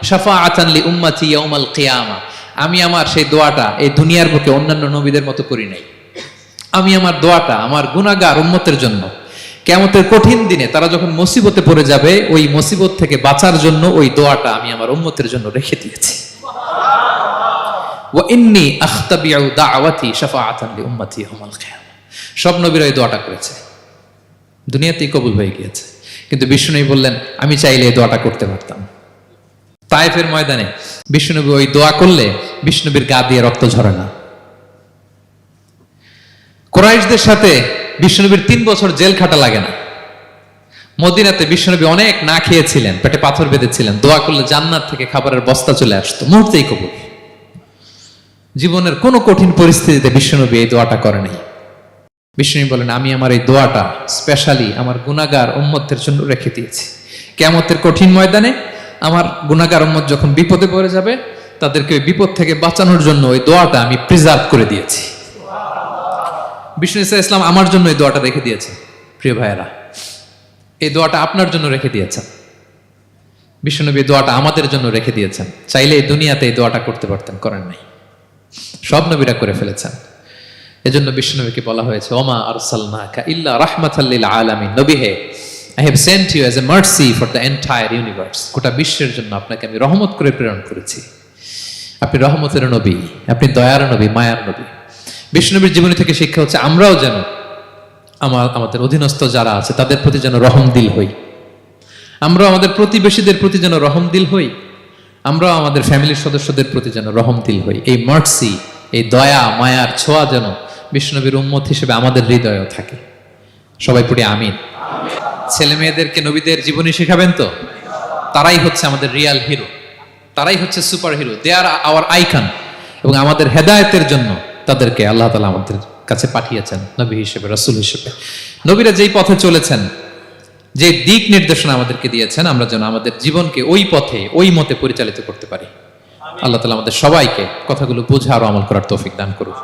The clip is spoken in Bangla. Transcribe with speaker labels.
Speaker 1: দাওয়াতি শাফাআতান লি উম্মতি ইয়াউমাল কিয়ামা। আমি আমার সেই দোয়াটা এই দুনিয়ার বুকে অন্যান্য নবীদের মতো করি নাই। আমি আমার দোয়াটা আমার গুনাহগার উম্মতের জন্য। কেমতের কঠিন দিনে তারা যখন মুসিবতে পড়ে যাবে, ওই মুসিবত থেকে বাঁচার জন্য ওই দোয়াটা আমি আমার উম্মতের জন্য রেখে দিয়েছি। ওয়া ইন্নি আখতাবিউ দাওয়াতি শাফাআতান লি উম্মতি ইয়াউমাল কিয়ামা। সব নবীরা এই দোয়াটা করেছে। দুনিয়াতেই কবুল হয়ে গিয়েছে। কিন্তু বিষ্ণুনবী বললেন, আমি চাইলে এই দোয়াটা করতে পারতাম। তায়েফের ময়দানে বিষ্ণুনবী ওই দোয়া করলে বিষ্ণুবীর গা দিয়ে রক্ত ঝরে না। কোরাইশদের সাথে বিষ্ণুনবীর তিন বছর জেল খাটা লাগে না। মদিনাতে বিষ্ণুনবী অনেক না খেয়েছিলেন, পেটে পাথর বেঁধেছিলেন, দোয়া করলে জান্নাত থেকে খাবারের বস্তা চলে আসতো মুহূর্তেই কবুল। জীবনের কোনো কঠিন পরিস্থিতিতে বিষ্ণুনবী এই দোয়াটা করে নাই। বিষ্ণু বলেন, আমি আমার এই দোয়াটা স্পেশালি আমার গুনাগার উম্মতের জন্য রেখে দিয়েছি। কেমতের কঠিন ময়দানে আমার গুনাগার উম্মত যখন বিপদে পড়ে যাবে, তাদেরকে বিপদ থেকে বাঁচানোর জন্য ওই দোয়াটা আমি প্রিজার্ভ করে দিয়েছি। বিষ্ণু ইসা ইসলাম আমার জন্য এই দোয়াটা রেখে দিয়েছে, প্রিয় ভাইয়েরা। এই দোয়াটা আপনার জন্য রেখে দিয়েছেন। এই দোয়াটা আমাদের জন্য রেখে দিয়েছেন। চাইলে এই দুনিয়াতে এই দোয়াটা করতে পারতেন, করেন নাই। সব নবীরা করে ফেলেছেন। এজন্য বিষ্ণুনবীকে বলা হয়েছে, ওমা আর আরসালনাকা ইল্লা রাহমাতাল্লিল আলামিন। নবী হে I have sent you as a mercy for the entire universe গোটা বিশ্বের জন্য আপনাকে আমি রহমত করে প্রেরণ করেছি। আপনি রহমতের নবী, আপনি দয়ার নবী, মায়ার নবী। বিষ্ণুনবীর জীবনী থেকে শিক্ষা হচ্ছে, আমরাও যেন আমার, আমাদের অধীনস্থ যারা আছে, তাদের প্রতি যেন রহম দিল হই। আমরা আমাদের প্রতিবেশীদের প্রতি যেন রহম দিল হই। আমরাও আমাদের ফ্যামিলির সদস্যদের প্রতি যেন রহম দিল হই। এই মার্সি এই দয়া, মায়ার ছোঁয়া যেন বিষ্ণুনবীর উম্মত হিসেবে আমাদের হৃদয়েও থাকে। সবাই পড়ি আমিন। ছেলে মেয়েদেরকে নবীদের জীবনী শেখাবেন তো? তারাই হচ্ছে আমাদের রিয়াল হিরো তারাই হচ্ছে super hero they are our icon এবং আমাদের হেদায়েতের জন্য তাদেরকে আল্লাহ তালা আমাদের কাছে পাঠিয়েছেন, নবী হিসেবে, রসুল হিসেবে। নবীরা যেই পথে চলেছেন যে দিক নির্দেশনা আমাদেরকে দিয়েছেন, আমরা যেন আমাদের জীবনকে ওই পথে, ওই মতে পরিচালিত করতে পারি। আল্লাহ তালা আমাদের সবাইকে কথাগুলো বোঝা আর আমল করার তৌফিক দান করুক।